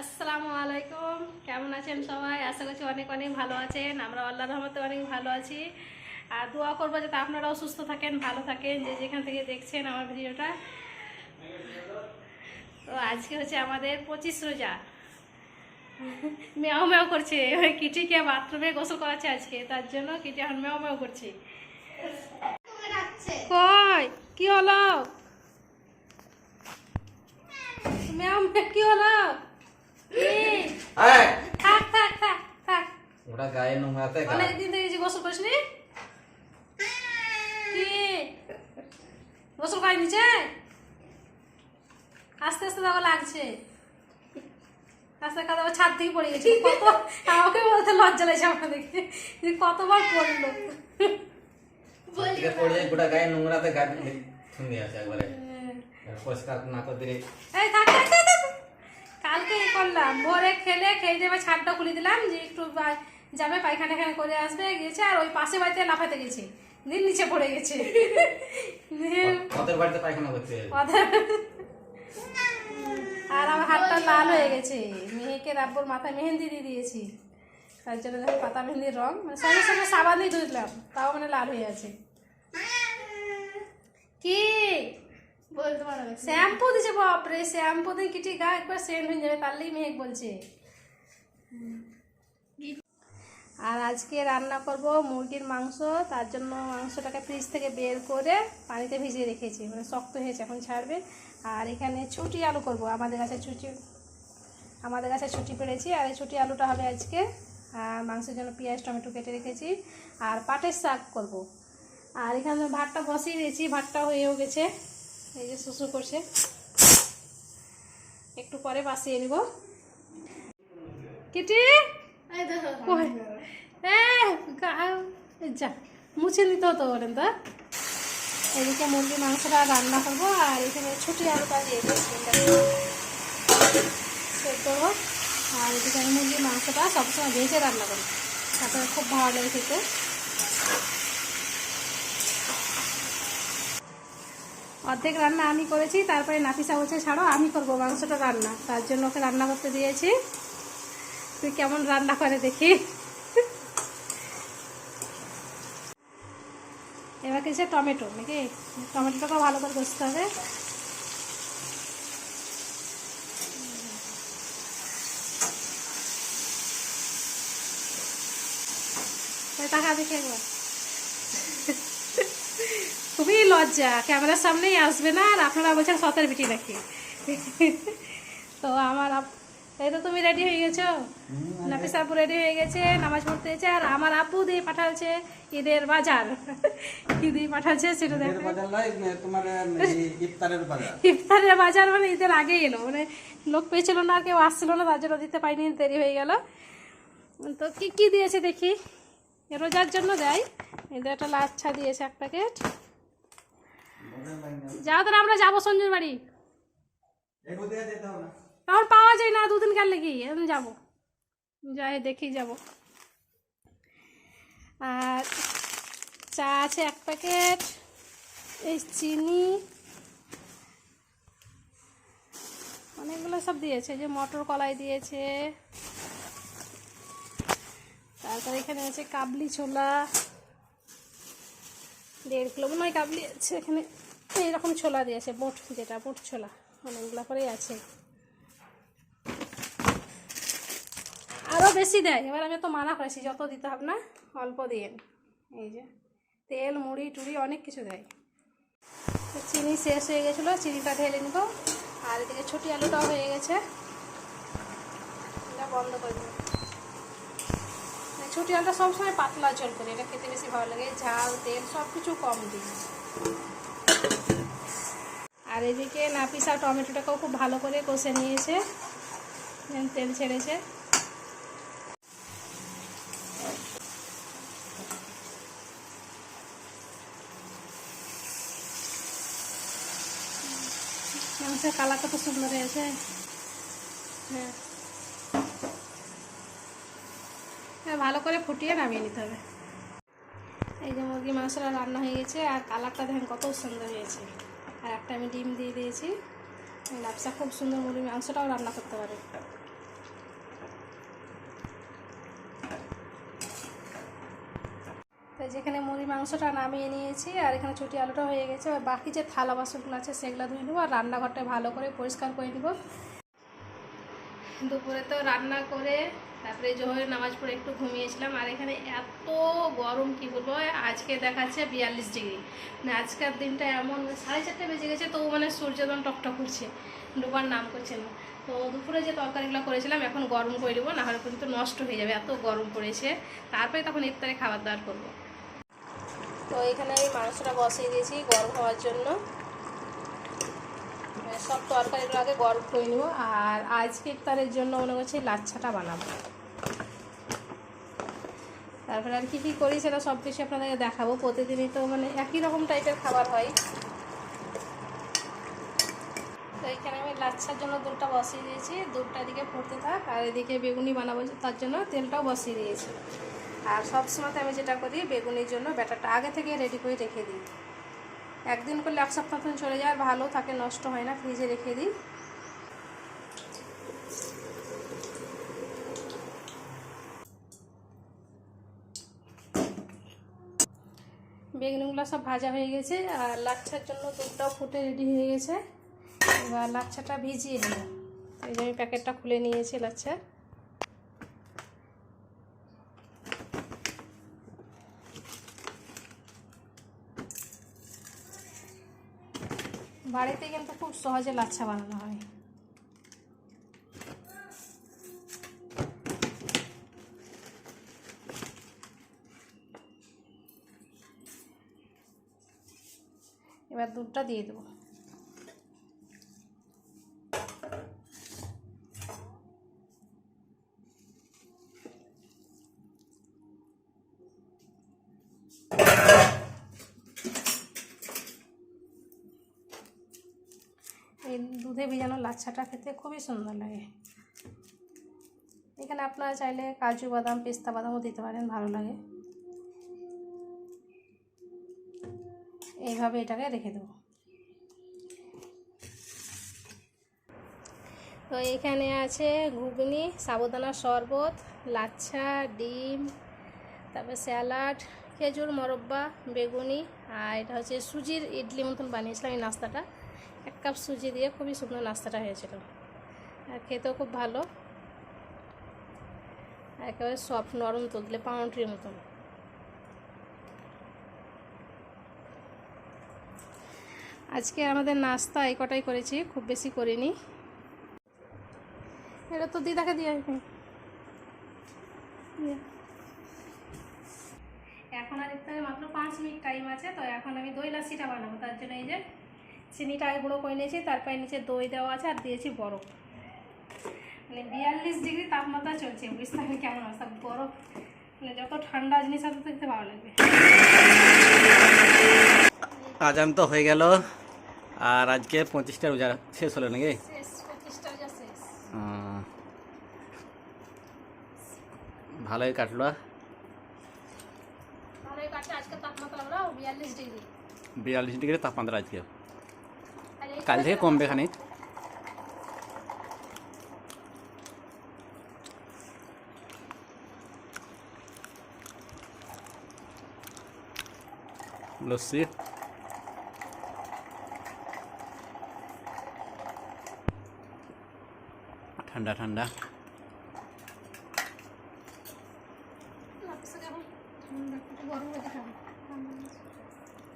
আসসালামু আলাইকুম। কেমন আছেন সবাই? আশা করছি অনেক অনেক ভালো আছেন। আমরা আল্লাহ রহমতে অনেক ভালো আছি। আর দোয়া করব যাতে আপনারাও সুস্থ থাকেন, ভালো থাকেন, যে যেখান থেকে দেখছেন আমার ভিডিওটা। তো আজকে হচ্ছে আমাদের পঁচিশ রোজা। মেয়াও মেয়াও করছে। ওই কিটিকে বাথরুমে গোসল করাচ্ছে আজকে। তার জন্য কিটি এখন মেয়াও মেয়াও করছে। কই? কি হলো? মেয়াও মেয়াও কি হলো? ওটা গায়ে নোংরাতে অনেকদিন থেকে যে গোসল করিসনি? কি? গোসল করাই নিচে? আস্তে আস্তে দেখো লাগছে। আস্তে কাদা ছাদ থেকে পড়ে গেছে। কত আমাকে বলতে লজ্জা লাগছে আমার দেখে। যে কতবার পড়ল। পড়ে গোটা গায়ে নোংরাতে গা থুন্দি আছে একবারে। পরিষ্কার না করে এই থাক থাক থাক, থাক। কালকে এই করলাম। ভোরে খেলে খেয়ে এবার ছাদটা খুলে দিলাম যে একটু যাবে পায়খানা খানা করে আসবে গেছে আর ওই পাশে বাড়িতে লাফাতে গেছে। দিন নিচে পড়ে গেছে। ওদের বাড়িতে পায়খানা করতে আর আমার হাতটা লাল হয়ে গেছে। মেয়েকে রাব্বুর মাথায় মেহেন্দি দিয়ে দিয়েছি। তার জন্য দেখো পাতা মেহেন্দির রং। মানে সঙ্গে সঙ্গে সাবান দিয়ে ধুইলাম তাও মানে লাল হয়ে আছে। কি। শ্যাম্পু দিছে, বাপরে, শ্যাম্পু দিয়ে কিটি গা একবার সেন্ট হয়ে যাবে তারলেই মেহেক বলছে। আর আজকে রান্না করব মুরগির মাংস, তার জন্য মাংসটাকে ফ্রিজ থেকে বের করে পানিতে ভিজিয়ে রেখেছি মানে শক্ত হয়েছে এখন ছাড়বে। আর এখানে ছুটি আলু করব, আমাদের কাছে ছুটি, আমাদের কাছে ছুটি পেরেছি, আর এই ছুটি আলুটা হবে আজকে, আর মাংসের জন্য পেঁয়াজ, টমেটো কেটে রেখেছি, আর পাটের শাক করব। আর এখানে ভাতটা বসিয়ে দিয়েছি, ভাতটা হয়েও গেছে। এই যে শুশু করছে। একটু পরে বাসিয়ে নিব। কিটি? যা মুছে নিতে হতো বলেন তো। এদিকে মুরগির মাংসটা রান্না করব আর এখানে ছুটি আলুটা দিয়ে আর এদিকে আমি মুরগির মাংসটা সবসময় ভেজে রান্না করি তাতে খুব ভালো লাগে খেতে। অর্ধেক রান্না আমি করেছি, তারপরে নাফিসা বলছে, ছাড়ো, আমি করব মাংসটা রান্না। তার জন্য ওকে রান্না করতে দিয়েছি। তুই কেমন রান্না করে দেখি। এবার কিছু টমেটো, নাকি? টমেটোটাকে ভালো করে কষতে হবে। ওই টাকা দেখে একবার লজ্জা। ক্যামেরার সামনেই আসবে না আর আপনারা বলছেন সতের বিটি নাকি? তো আমার এই তো তুমি রেডি হয়ে গেছো? নাফিস আপু রেডি হয়ে গেছে নামাজ পড়তে গেছে আর আমার আপু দিয়ে পাঠাচ্ছে ঈদের বাজার। কি দিয়ে পাঠাচ্ছে সেটা দেখো। বাজার মানে ইফতারের বাজার। মানে ঈদের আগেই এলো মানে লোক পেয়েছিল না আর কেউ আসছিল না তার জন্য দিতে পাইনি দেরি হয়ে গেল। তো কি কি দিয়েছে দেখি? রোজার জন্য দেয়। এদের একটা লাচ্ছা দিয়েছে এক প্যাকেট। যাও তাহলে আমরা যাব সঞ্জুর বাড়ি। তখন পাওয়া যায় না, দুদিন কাল লেগে এখন যাব। যাই দেখি যাব। আর চা আছে এক প্যাকেট, এই চিনি। অনেকগুলো সব দিয়েছে যে মটর কলাই দিয়েছে। তারপরে এখানে আছে কাবলি ছোলা। দেড় কিলো, মনে হয় কাবলি আছে এখানে। এইরকম ছোলা দিয়েছে বুট যেটা, বুট ছোলা। অনেকগুলো করেই আছে। আরও বেশি দেয়। এবার আমি তো মানা করেছি, যত দিতে হবে না, অল্প দিয়ে। এই যে, তেল, মুড়ি, টুড়ি অনেক কিছু দেয়। চিনি শেষ হয়ে গেছিল, চিনিটা ঢেলে নিব। আর এদিকে ছুটি আলুটাও হয়ে গেছে। এটা বন্ধ করে দেবো ছুটি আলুটা সবসময় পাতলা জল করি, এটা খেতে বেশি ভালো লাগে। ঝাল, তেল সব কিছু কম দিই। আর এদিকে নাপিসা টমেটোটাকেও খুব ভালো করে কষে নিয়েছে। তেল ছেড়েছে। কালার কত সুন্দর হয়েছে। হ্যাঁ। হ্যাঁ ভালো করে ফুটিয়ে নামিয়ে নিতে হবে। এই যে মুরগি মাংসটা রান্না হয়ে গেছে, আর কালারটা দেখেন কত সুন্দর হয়েছে। আর একটা আমি ডিম দিয়ে দিয়েছি। লাপসা খুব সুন্দর মুরগি মাংসটাও রান্না করতে পারে। তো যেখানে মুড়ি মাংসটা নামিয়ে নিয়েছি, আর এখানে ছুটি আলুটা হয়ে গেছে। আর বাকি যে থালা বাসনগুলো আছে সেগুলো ধুয়ে নেব, আর রান্নাঘরটা ভালো করে পরিষ্কার করে নেব। দুপুরে তো রান্না করে তারপরে জোহরের নামাজ পড়ে একটু ঘুমিয়েছিলাম, আর এখানে এত গরম, কি বলব, আজকে দেখাচ্ছে বিয়াল্লিশ ডিগ্রি। মানে আজকের দিনটা এমন সাড়ে চারটে বেজে গেছে তো মানে সূর্যদন টকটক করছে ডুবার নাম করছে না। তো দুপুরে যে তরকারিগুলো করেছিলাম, এখন গরম করে দেবো না হলে কিন্তু নষ্ট হয়ে যাবে, এত গরম পড়েছে। তারপরে তখন ইফতারে খাবার দাবার করব। তো এখানে আমি মাংসটা বসিয়ে দিয়েছি গরম হওয়ার জন্য। মানে সব তরকারিগুলো আগে গরম করে নেব, আর আজকে ইফতারের জন্য মনে করছি লাচ্ছাটা বানাবো। তারপরে আর কী কী করি সেটা সব কিছু আপনাদেরকে দেখাবো। প্রতিদিনই তো মানে একই রকম টাইপের খাবার হয়। তো এখানে আমি লাচ্ছার জন্য দুধটা বসিয়ে দিয়েছি। দুধটা এদিকে ফুটতে থাক, আর এদিকে বেগুনি বানাবো তার জন্য তেলটাও বসিয়ে দিয়েছি। আর সব সময় আমি যেটা করি, বেগুনির জন্য ব্যাটারটা আগে থেকে রেডি করে রেখে দিই। একদিন করলে এক সপ্তাহ চলে যায় ভালো থাকে, নষ্ট হয় না, ফ্রিজে রেখে দিই। বেগুনগুলো সব ভাজা হয়ে গেছে, আর লাচ্ছার জন্য দুধটাও ফুটে রেডি হয়ে গেছে। এবার লাচ্ছাটা ভিজিয়ে দেবো এই যে আমি প্যাকেটটা খুলে নিয়েছি লাচ্ছা বাড়িতে কিন্তু খুব সহজে লাচ্ছা বানানো হয়। এবার দুধটা দিয়ে দেবো। এই দুধে ভিজানো লাচ্ছাটা খেতে খুবই সুন্দর লাগে। এখানে আপনারা চাইলে কাজু, বাদাম, পেস্তা বাদামও দিতে পারেন, ভালো লাগে। এইভাবে এটাকে রেখে দেবো। তো এখানে আছে ঘুগনি সাবুদানার শরবত, লাচ্ছা, ডিম, তারপরে স্যালাড, খেজুর, মরব্বা, বেগুনি, আর এটা হচ্ছে সুজির ইডলি মতন বানিয়েছিলাম এই নাস্তাটা। এক কাপ সুজি দিয়ে খুবই সুন্দর নাস্তাটা হয়েছিল। আর খেতেও খুব ভালো। একেবারে সফট নরম তুললে পাউন্ড্রির মতন। আজকে আমাদের নাস্তা এই কটাই করেছি, খুব বেশি করিনি। এটা তো দিদাকে দিয়ে এখন আর ইফতারে মাত্র পাঁচ মিনিট টাইম আছে, তো এখন আমি দই লাসিটা বানাবো, তার জন্য এই যে চিনিটা আগে গুঁড়ো করে নিয়েছি তারপরে নিচে দই দেওয়া আছে আর দিয়েছি বরফ। মানে বিয়াল্লিশ ডিগ্রি তাপমাত্রা চলছে বুঝতে পারি কেমন অবস্থা? বরফ মানে যত ঠান্ডা জিনিস আছে তত খেতে ভালো লাগবে। আজান তো হয়ে গেল আর আজকে পঁচিশটা রোজা শেষ হলো নাকি? ভালোই কাটলো। ভালোই কাটছে আজকে তাপমাত্রা বিয়াল্লিশ ডিগ্রি। বিয়াল্লিশ ডিগ্রি তাপমাত্রা আজকে। কাল থেকে কমবে খানিক। লস্যি ঠান্ডা ঠান্ডা।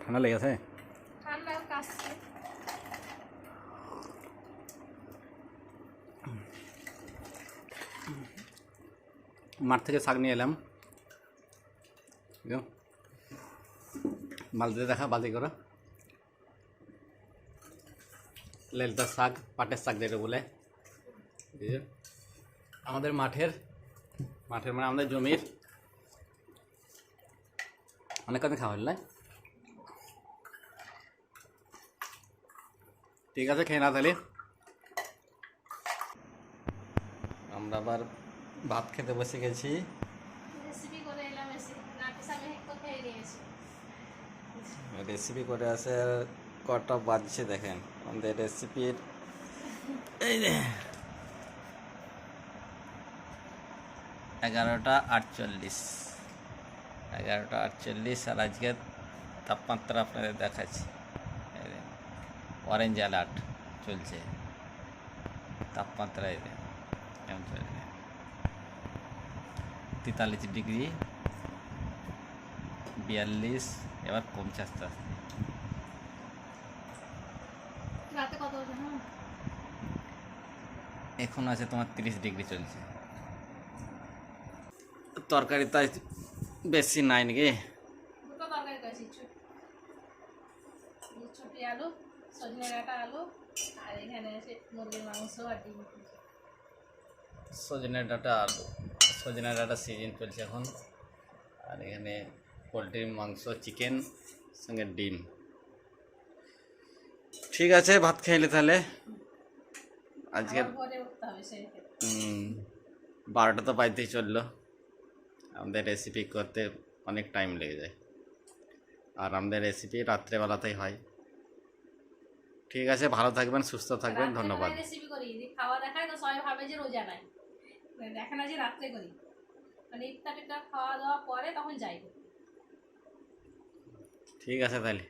ঠান্ডা লেগেছে ঠান্ডা কাশছে মাঠ থেকে শাক নিয়ে এলাম। বালতিতে দেখা, বালতি করা। লেলতার শাক, পাটের শাক যেটা বলে। আমাদের মাঠের মাঠের মানে আমাদের জমির অনেক কদিন খাওয়া হল ঠিক আছে, খেয়ে না তাহলে। আমরা আবার ভাত খেতে বসে গেছি। রেসিপি করে এলাম এসে নাকি আমি একটু নিয়েছি। রেসিপি করে আছে কটা বাজছে দেখেন আমাদের রেসিপির এই এগারোটা আটচল্লিশ। এগারোটা আটচল্লিশ আর আজকে তাপমাত্রা আপনাদের দেখাচ্ছি। অরেঞ্জ অ্যালার্ট চলছে। তাপমাত্রা যে কেমন চলছে? তেতাল্লিশ ডিগ্রি বিয়াল্লিশ এবার কমছে আস্তে আস্তে এখন আছে তোমার তিরিশ ডিগ্রি চলছে। তরকারি তাই বেশি নাই নাকি? ছুটি আলু সজনে ডাটা আলু আর এখানে আছে মুরগির মাংস আর ডিম। সজনে ডাঁটা আলু। সজনে ডাঁটা সিজন চলছে এখন। আর এখানে পোলট্রির মাংস চিকেন সঙ্গে ডিম। ঠিক আছে ভাত খাইলে তাহলে। আজকে বারোটা তো বাড়িতেই চলল। আমাদের রেসিপি করতে অনেক টাইম লেগে যায়। আর আমাদের রেসিপি রাত্রেবেলাতেই হয়। ঠিক আছে ভালো থাকবেন সুস্থ থাকবেন ধন্যবাদ। রেসিপি করি খাওয়া দেখায় তো সবাই ভাবে যে রোজা নাই। মানে দেখে না যে রাত্রে করি মানে ইফতার টিফতার খাওয়া দাওয়া পরে তখন যাই ঠিক আছে তাহলে।